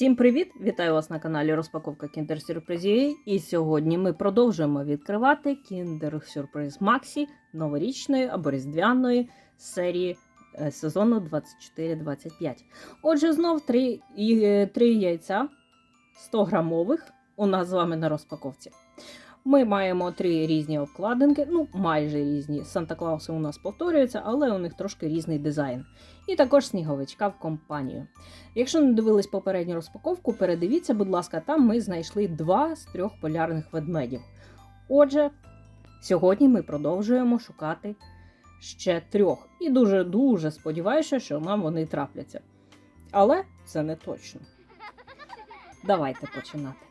Всім привіт! Вітаю вас на каналі Розпаковка Kinder Surprise. І сьогодні ми продовжуємо відкривати Kinder Сюрприз Maxi новорічної або різдвяної серії е, сезону 24-25. Отже, знов три, е, три яйця 100 грамових у нас з вами на розпаковці. Ми маємо три різні обкладинки, ну майже різні. Санта-Клауси у нас повторюються, але у них трошки різний дизайн. І також сніговичка в компанію. Якщо не дивились попередню розпаковку, передивіться, будь ласка, там ми знайшли два з трьох полярних ведмедів. Отже, сьогодні ми продовжуємо шукати ще трьох. І дуже-дуже сподіваюся, що нам вони трапляться. Але це не точно. Давайте починати.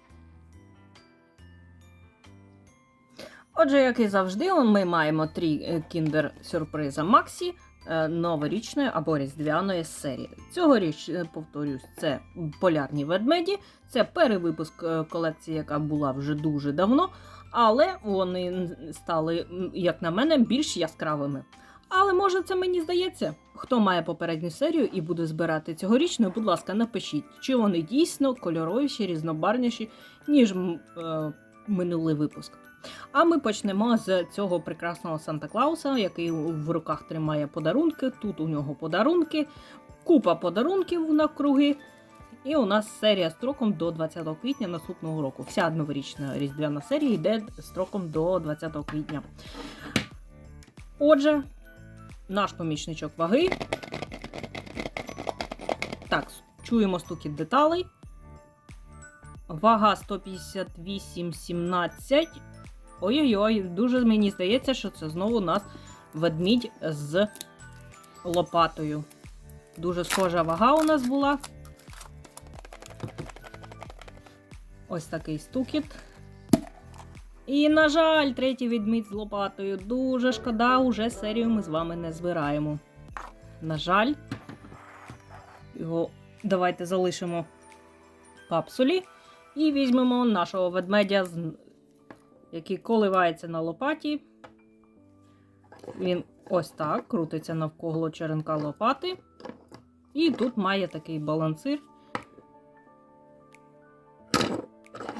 Отже, як і завжди, ми маємо три кіндер сюрприза Максі е, новорічної або різдвяної серії. Цьогоріч, е, повторюсь, це полярні ведмеді, це перевипуск е, колекції, яка була вже дуже давно, але вони стали, як на мене, більш яскравими. Але може це мені здається? Хто має попередню серію і буде збирати цьогорічну, будь ласка, напишіть, чи вони дійсно кольоровіші, різнобарніші, ніж е, минулий випуск. А ми почнемо з цього прекрасного Санта Клауса, який в руках тримає подарунки. Тут у нього подарунки, купа подарунків навкруги. І у нас серія строком до 20 квітня наступного року. Вся новорічна різдвяна серія йде строком до 20 квітня. Отже, наш помічничок ваги. Так, чуємо стукіт деталей. Вага 158,17. Ой-ой-ой, дуже мені здається, що це знову у нас ведмідь з лопатою. Дуже схожа вага у нас була. Ось такий стукіт. І, на жаль, третій ведмідь з лопатою. Дуже шкода, уже серію ми з вами не збираємо. На жаль, його давайте залишимо в капсулі. І візьмемо нашого ведмедя, з- який коливається на лопаті. Він ось так крутиться навколо черенка лопати. І тут має такий балансир.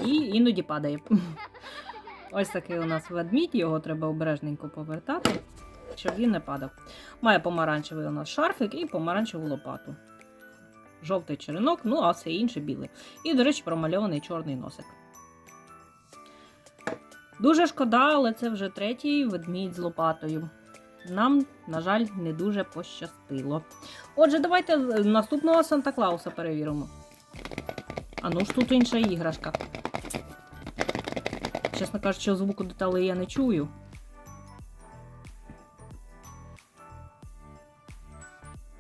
І іноді падає. Ось такий у нас ведмідь, його треба обережненько повертати, щоб він не падав. Має помаранчевий у нас шарфик і помаранчеву лопату. Жовтий черенок, ну а все інше біле. І, до речі, промальований чорний носик. Дуже шкода, але це вже третій ведмідь з лопатою. Нам, на жаль, не дуже пощастило. Отже, давайте наступного Санта Клауса перевіримо. А ну ж тут інша іграшка. Чесно кажучи, звуку деталей я не чую.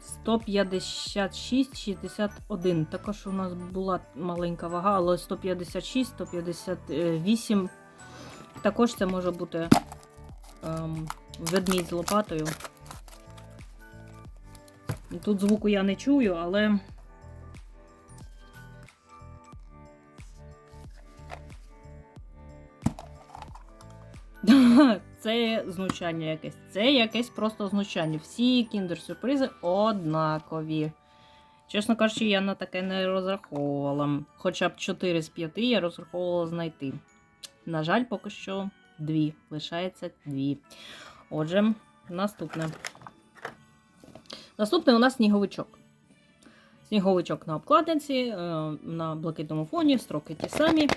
Сто п'ятдесят шість, шістдесят один. Також у нас була маленька вага, але 156, 158. Також це може бути ем, ведмідь з лопатою. Тут звуку я не чую, але. Це знущання якесь. Це якесь просто знущання. Всі кіндер-сюрпризи однакові. Чесно кажучи, я на таке не розраховувала. Хоча б 4 з 5 я розраховувала знайти. На жаль, поки що дві. Лишається дві. Отже, наступне. Наступне у нас сніговичок. Сніговичок на обкладинці, е, на блакитному фоні, строки ті самі.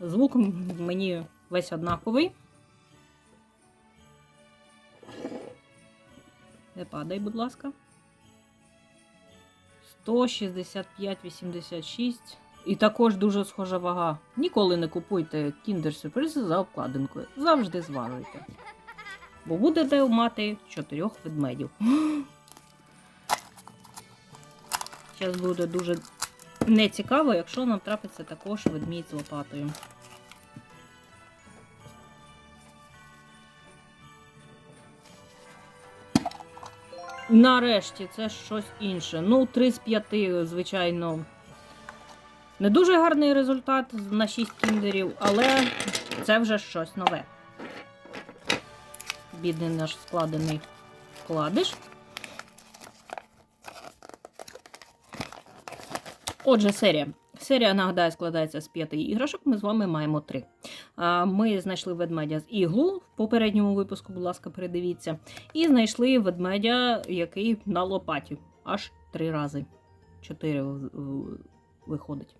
Звук мені весь однаковий. Не падай, будь ласка. 165,86. І також дуже схожа вага. Ніколи не купуйте кіндер сюрпризи за обкладинкою. Завжди зважуйте. Бо будете мати чотирьох ведмедів. Зараз буде дуже нецікаво, якщо нам трапиться також ведмідь з лопатою. Нарешті це щось інше. Ну, 3 з 5, звичайно, не дуже гарний результат на 6 кіндерів, але це вже щось нове. Бідний наш складений вкладиш. Отже, серія. Серія, нагадаю, складається з п'яти іграшок. Ми з вами маємо три. Ми знайшли ведмедя з іглу в попередньому випуску, будь ласка, передивіться. І знайшли ведмедя, який на лопаті. Аж три рази. Чотири виходить.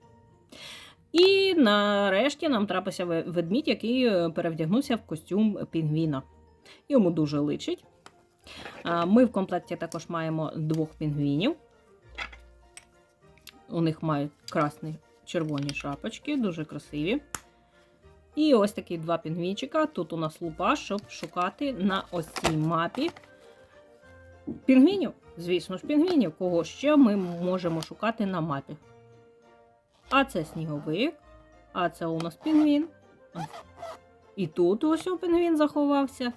І нарешті нам трапився ведмідь, який е, перевдягнувся в костюм пінгвіна. Йому дуже личить. Ми в комплекті також маємо двох пінгвінів. У них мають красні червоні шапочки, дуже красиві. І ось такі два пінгвінчика. Тут у нас лупа, щоб шукати на ось цій мапі пінгвінів. Звісно ж, пінгвінів. Кого ще ми можемо шукати на мапі? А це сніговик, а це у нас пінгвін. І тут ось пінгвін заховався.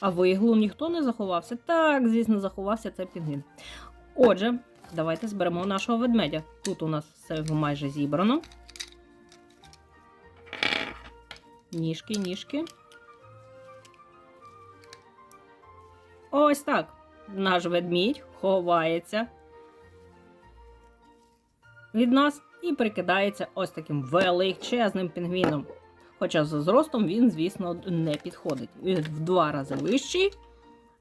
А в іглу ніхто не заховався. Так, звісно, заховався цей пінгвін. Отже, давайте зберемо нашого ведмедя. Тут у нас все майже зібрано. Ніжки, ніжки. Ось так. Наш ведмідь ховається від нас і прикидається ось таким величезним пінгвіном. Хоча за зростом він, звісно, не підходить. Він в два рази вищий,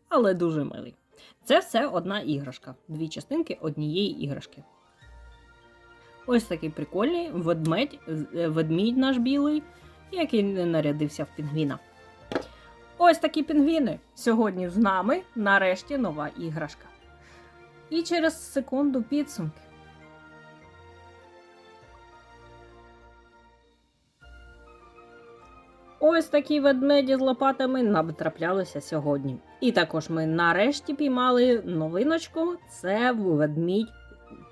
але дуже милий. Це все одна іграшка. Дві частинки однієї іграшки. Ось такий прикольний ведмедь, е, ведмідь наш білий, який нарядився в пінгвіна. Ось такі пінгвіни. Сьогодні з нами нарешті нова іграшка. І через секунду підсумки. Ось такі ведмеді з лопатами нам траплялися сьогодні. І також ми нарешті піймали новиночку: це ведмідь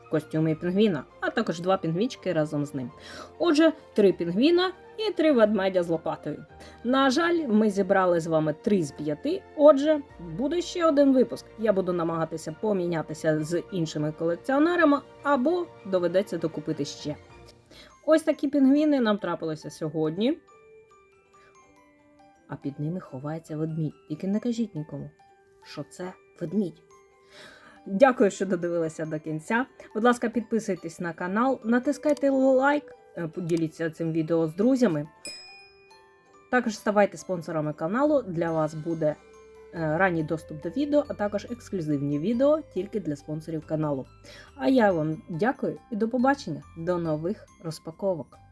в костюмі пінгвіна, а також два пінгвічки разом з ним. Отже, три пінгвіна і три ведмедя з лопатою. На жаль, ми зібрали з вами три з п'яти. Отже, буде ще один випуск. Я буду намагатися помінятися з іншими колекціонерами або доведеться докупити ще. Ось такі пінгвіни нам трапилися сьогодні. А під ними ховається ведмідь. Тільки не кажіть нікому, що це ведмідь. Дякую, що додивилися до кінця. Будь ласка, підписуйтесь на канал, натискайте лайк, е, поділіться цим відео з друзями. Також ставайте спонсорами каналу. Для вас буде е, ранній доступ до відео, а також ексклюзивні відео тільки для спонсорів каналу. А я вам дякую і до побачення, до нових розпаковок.